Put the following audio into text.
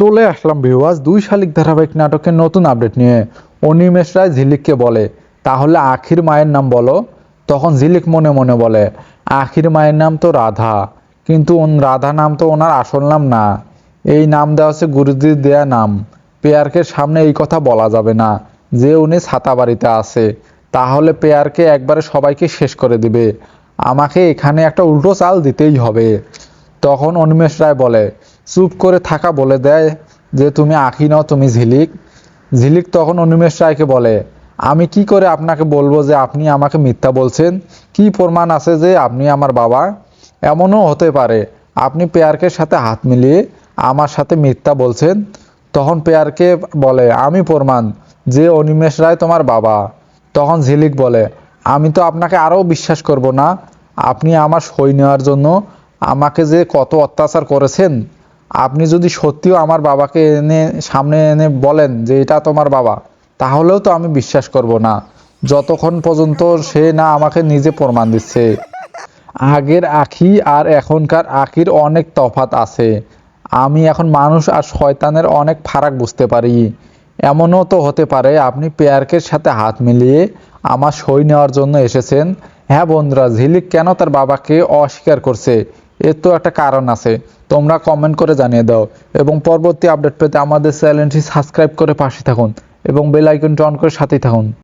চলে আসলাম ভিউয়ার্স দুই শালিক ধারাবাহিক নাটকের নতুন আপডেট নিয়ে। অনিমেষ রায় ঝিলিককে বলে, তাহলে আখির মায়ের নাম বলো? তখন ঝিলিক মনে মনে বলে, আখির মায়ের নাম তো রাধা, কিন্তু রাধা নাম তো ওনার আসল নাম না। এই নাম দেওয়া হচ্ছে গুরুজির দেয়া নাম। পেয়ারকে সামনে এই কথা বলা যাবে না, যে উনি ছাতা বাড়িতে আছে। তাহলে পেয়ারকে একবারে সবাইকে শেষ করে দিবে। আমাকে এখানে একটা উল্টো চাল দিতেই হবে। তখন অনিমেষ রায় বলে চুপ করে থাকা বলে দেয় যে, তুমি আঁকি নাও, তুমি ঝিলিক। ঝিলিক তখন অনিমেষ রায়কে বলে, আমি কি করে আপনাকে বলব যে, আপনি আমাকে মিথ্যা বলছেন? কি প্রমাণ আছে যে, আপনি আমার বাবা? এমনও হতে পারে। আপনি পেয়ারকের সাথে হাত মিলিয়ে আমার সাথে মিথ্যা বলছেন? তখন পেয়ারকে বলে, আমি প্রমাণ যে, অনিমেষ রায় তোমার বাবা। তখন ঝিলিক বলে, আমি তো আপনাকে আরও বিশ্বাস করব না। আপনি আমার সই নেওয়ার জন্য আমাকে যে কত অত্যাচার করেছেন আপনি যদি সত্যিও আমার বাবাকে এনে, সামনে এনে বলেন যে এটা তোমার বাবা, তাহলেও তো আমি বিশ্বাস করব না। যতক্ষণ পর্যন্ত সে না আমাকে নিজে প্রমাণ দিচ্ছে। আগের আখি আর এখনকার আখির অনেক তফাত আছে। আমি এখন মানুষ আর শয়তানের অনেক ফারাক বুঝতে পারি। এমনও তো হতে পারে আপনি পেয়ারকের সাথে হাত মিলিয়ে আমার সই নেওয়ার জন্য এসেছেন। হ্যাঁ বন্ধুরা, ঝিলিক কেন তার বাবাকে অস্বীকার করছে? এর তো একটা কারণ আছে। তোমরা কমেন্ট করে জানিয়ে দাও এবং পরবর্তী আপডেট পেতে আমাদের চ্যানেলটি সাবস্ক্রাইব করে পাশে থাকুন এবং বেল আইকনটি অন করে সাথেই থাকুন।